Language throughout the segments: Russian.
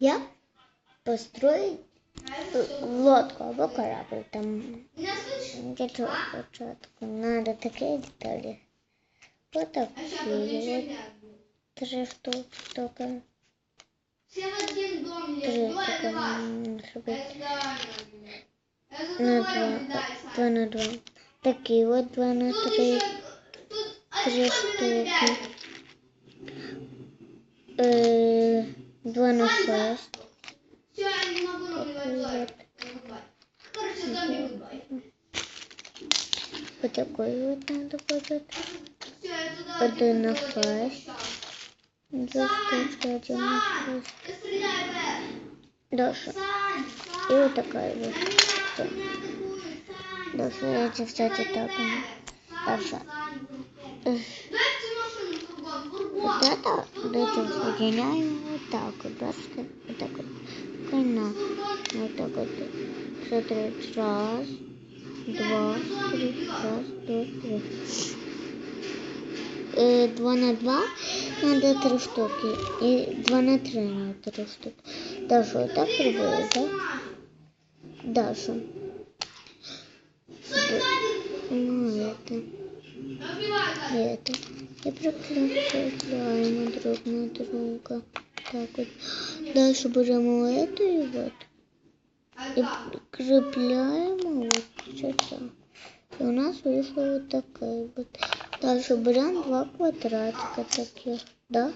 Як построїть е, лодку або корабль там для чого спочатку. Надо такі деталі. Вот такі вот три штуки. штуки. Все в один дом Три лезут. Два штуки это вас. м, зробити. Это... Это На за два. тобой дай, Сань. Два на два. Такі от два на Тут три. еще... Тут Три один штуки. Пять. Е, два на шесть. Все, я не могу. Короче, зомби выбивай. Вот такой вот надо будет. Я Один на кидаю, шесть. Две штучки, один на Сань, шесть. ты стреляй, Б. Даша. Сань, И вот такая вот. Даша, эти, кстати, так. они. Даша. Вот это, это соединяем так вот. Бачите? Вот так вот. Конна. Вот так вот. Смотри, раз, два, три, раз, два, три. Э, два на два надо три штуки. И два на три надо три штуки. Даша, вот так пробуешь, да? Даша. Ну, это. Это. И прикрепляем друг на друга. Так вот. Дальше берем эту и вот. И прикрепляем вот сюда. И у нас вышла вот такая вот. Дальше берем два квадратика таких, да?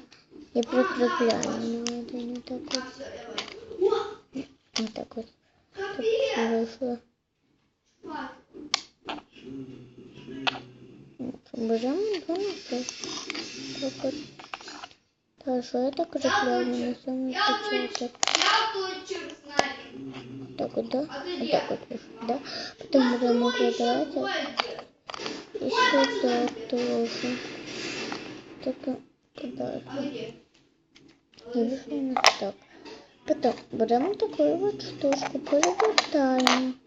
И прикрепляем на один вот так вот. Вот так вот. Капец. Вышло. Берем два. Так вот. Это крепляем на точер знаю. Так вот, да? Вот так вот да? Потом берем квадратик. И сюда тоже. Так, куда у нас так. Потом берем такую вот штучку, перевертаем.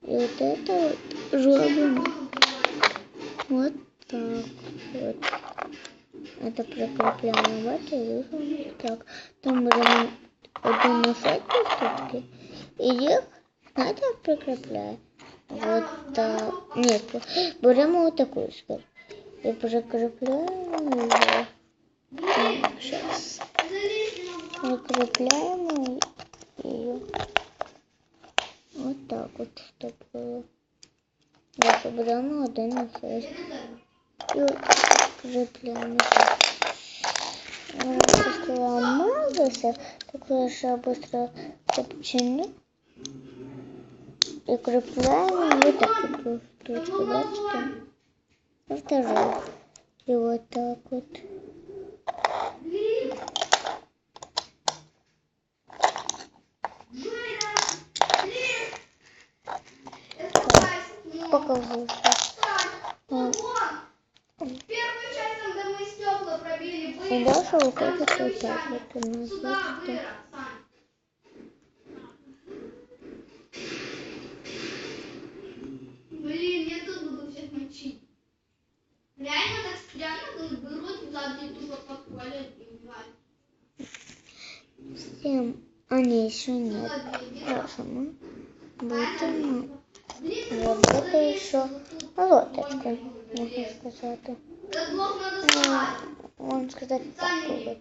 И вот это вот робим вот так вот. Это вышло у нас так. Там берем один на шесть штуки. И их, знаете, как прикрепляем? Вот так. Нет, берем вот такую скажем. И прикрепляем ее. Сейчас. Прикрепляем ее. Вот так вот, чтобы было. Дальше берем один шесть. И прикрепляем. Если мазался, такое же быстро копчину. И крепляем вот так вот штучку, бачите? И вторую. И вот так вот. Покажу. Вот. Первую часть, там, где мы стекла пробили, И дальше выходит вот так вот у нас. Сань. Блин, я тут буду всех мочить. Реально так странно, берут сзади тупо подходят и убивают. Всем. А не, еще нет. Иди. Хорошо, мы будем робити еще лодочку, можна сказати. Этот блок надо Ну, сломать. Можна сказати так. от.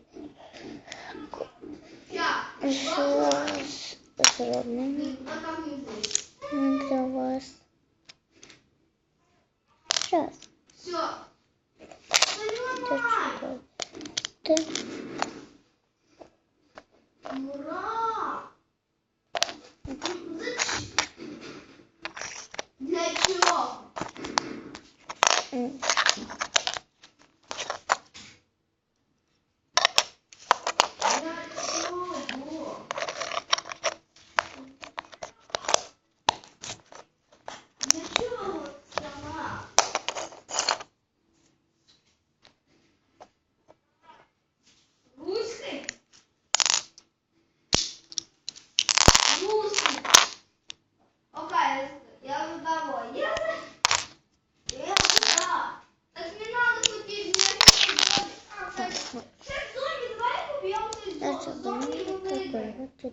Сейчас. Щось зробимо А как не будет? для вас. Зараз.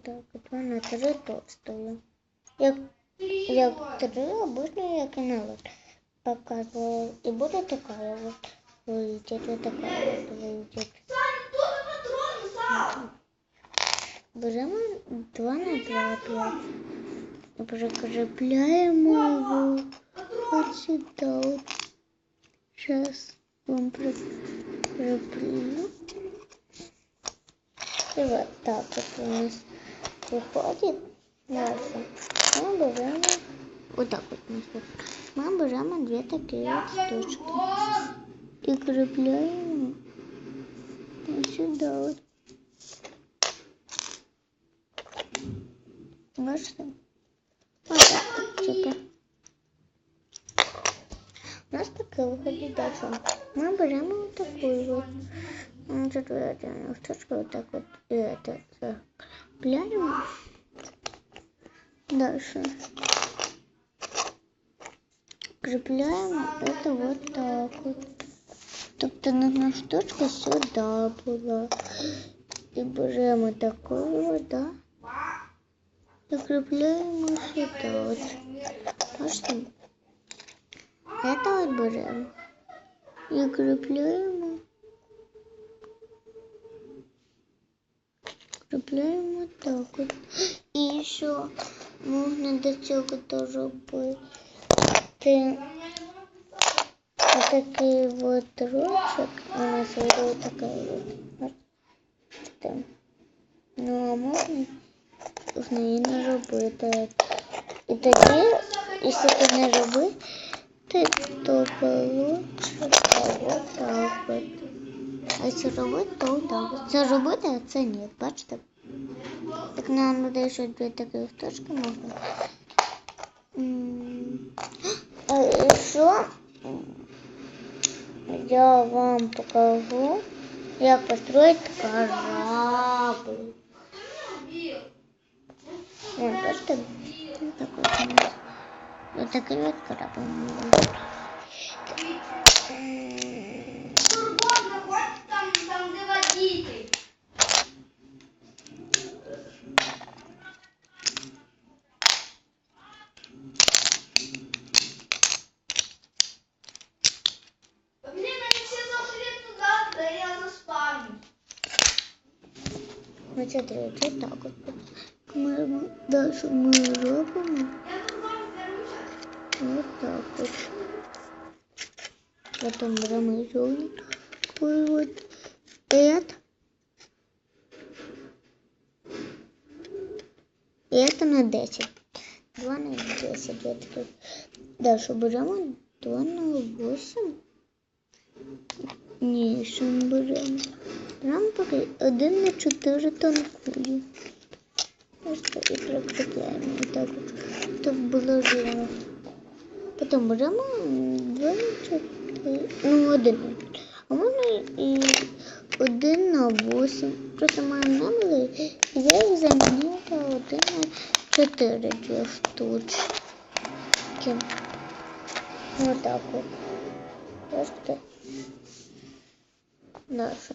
так, от вона три товстою. Як, як три, обычно як і на вот показувала. І буде така вот вийдет, вот така вот вийдет. Саня, тут патроны, Сам. Беремо 2 на 2 п'ять. І прикріпляємо його от сюди. От. Зараз вам прикріплю. І вот так от у нас виходить. Дальше. Ми беремо вот так от у нас виходить. Ми беремо дві такі от штучки. І кріпляємо ось сюди от. Бачите? Ось так, типу. У нас таке виходить далі. Ми беремо таку вот. Ну, Тут вот штучку вот так вот и это закрепляем. Дальше. Крепляем это вот так вот. Тобто нужна штучка сюди була. І беремо таку вот, да. Закрепляємо сюди. От. Бачите? Это вот беремо. І кріпляємо. Кріпляємо так от. І ще можна до цього доробити. Отакий вот ручок. У нас вот такая вот. Бачите? Ну, а можна з неї не робити. І тоді, якщо ти не робити, то получше вот так от. А якщо робити, то так от. Це робити, а це ні, бачите? Так нам буде ще дві такі точки можна. М, А еще я вам покажу, як построить корабль. Вот, бачите? Вот такой вот у нас. Вот такой вот корабль. Ну, смотрите, вот так вот. Ми, дальше ми робимо вот так вот. Потом беремо. Такой вот. Это. Это на 10. 2 на 10. Вот тут. Дальше беремо 2 на 8. Ні, що ми беремо. Беремо поки 1 на 4 танкую. Ось так і прикріпляємо. Так от. Було рівно. Потім беремо 2 на 4. Ну, 1 на 4. А можна і 1 на 8. Просто не було. і Я їх замінила 1 на 4 дві штучки. Вот так. Просто. Дальше.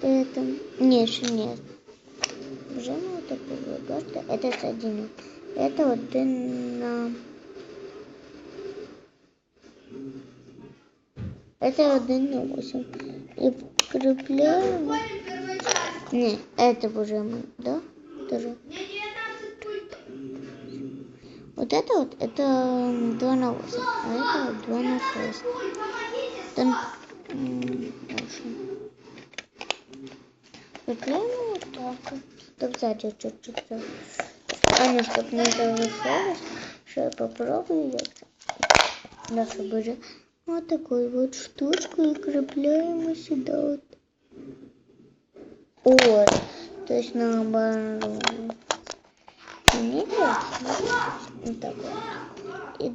Это... Не, еще нет. Уже мы вот такой. Просто это соединю. Это вот на... Это один на 8. И прикрепляем... Не, это уже мы, да? Тоже. Мне 19 пультов. Вот это вот, это 2 на 8, а это вот 2 на 6. Пуль, помогите. Там м, Прикрепляем вот так. Так сзади чуть-чуть. А ну, чтоб не завышалось, я попробую я Дальше берем вот такую вот штучку и крепляем сюда вот. Вот. То есть наоборот. Не вот так вот. И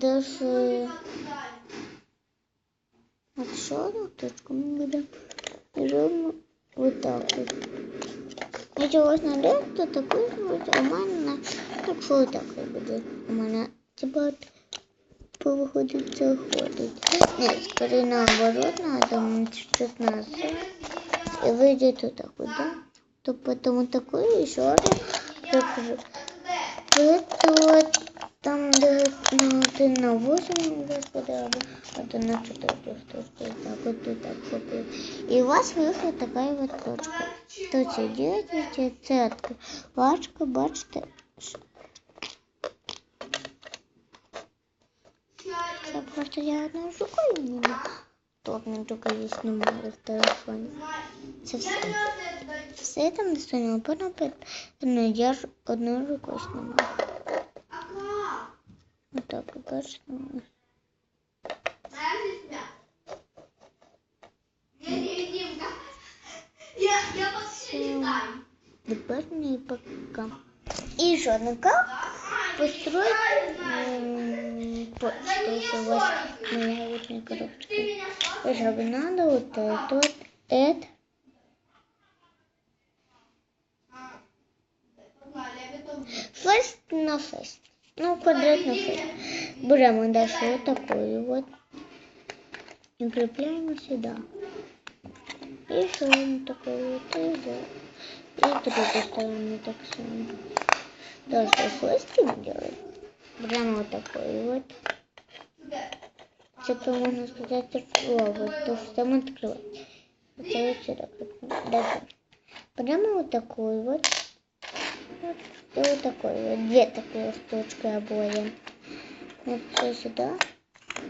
еще одну точку мы берем и ровно вот так вот. Якщо у вас налет, то такий буде, а у мене так що так і буде. У мене типа повиходить заходить. Ні, скорее наоборот, надо щось назад. І вийде тут так от, да? то потом вот такую еще одну покажу. Де? Вот Там, де на один на 8 господи, а на 4 штучки. Так, вот тут так купил. И у вас вийшла така вот точка. То це дивитися, це откривачка, бачите, це просто я рукою не можу. Тут не тільки є немає в телефоні. Це все. Все там достойно, потім я ж рукою знімаю. Почти летаю. Тепер не пока. І що, ну как построить что у вас моя вот не коробочка. Чтобы надо вот это, вот это. А, Погнали, я Ну, квадрат на фест. Берем дальше вот такую вот. И прикрепляем сюда. И еще такую вот. И, да. и другую сторону так само. Дальше фестик делаем. Прямо вот такой вот. Типа можно сказать, вот, то что там открывать. Вот сюда. Дальше. Прямо вот такой вот. вот. И вот такой вот. Две такие штучки обои. Вот все сюда.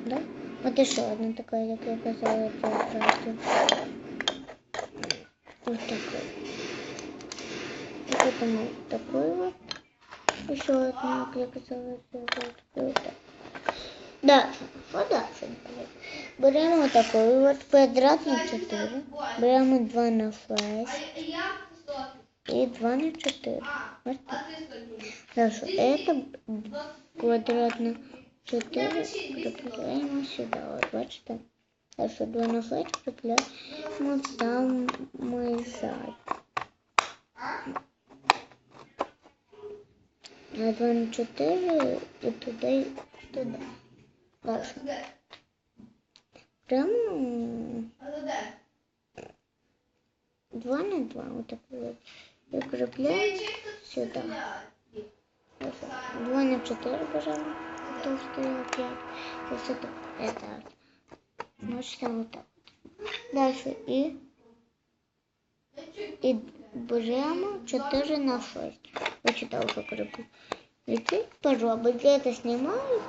Да? Вот еще одна такая, как я казалось, сразу. Вот такой. И потом вот такой вот. Еще одна, как я сразу. Вот так. Дальше. Вот дальше. Беремо вот такой вот квадрат на 4. Беремо 2 на 6 А я- я что? И 2 на 4. А, Вот а так. ты что делаешь? Дальше. Это Вот. квадрат на 4 прикрепляємо сюди. От бачите? Дальше 2 на 6 прикрепляємо в самий зад. А? На 2 на 4 і туди, і туди. Дальше. Сюда. Прямо м, А туда. 2 на 2. Вот так вот. Сюди. сюда. 2 на 4 берем. Толстую опять. И все так. Это. Значит, вот так. Дальше. И, и берем 4 на 6. Я читал, как рыбу. И ты попробуй. Я это снимаю.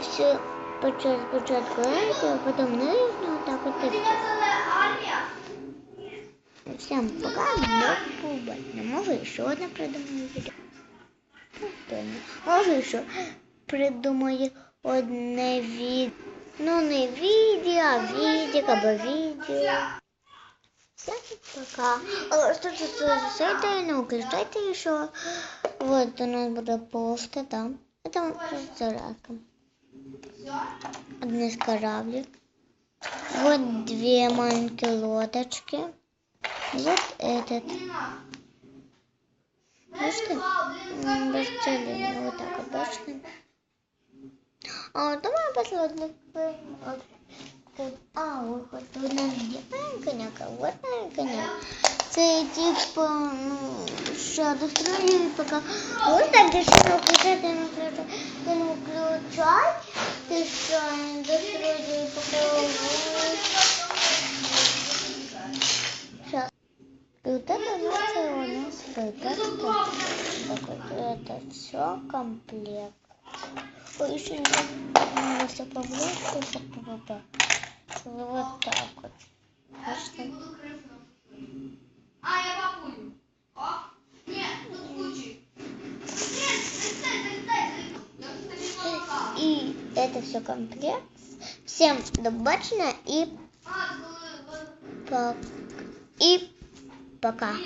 Все спочатку это, а потом вот так вот. Всем пока. До побачення. Може, ще одне придумаю відео. Прикольно. Може, ще придумаю одне відео. Ну, не відео, а відео або відео. Всем пока. А, Что же это еще. Вот у нас будет поста там. Это зарядка. Все? Один из кораблик. Вот две маленькие лодочки. Вот этот. Не надо. Бачите? М, Без цілі. Вот так вот, бачите? А, давай посмотрим. Вот. Тут- А, вот вот тут у нас є коняка, вот моя коня. Це типу, ну, що достроюю поки. Ось так дешево включати, не включати. Ти не включай. Ти що, не достроюю поки. И вот это нас у нас выбор. Такой, это все комплект. Ой, еще не все поближе, чтобы вот Вот так вот. Крышу. А, я папулю. О, нет, тут кучи. И это все комплект. Всем до и, и пока.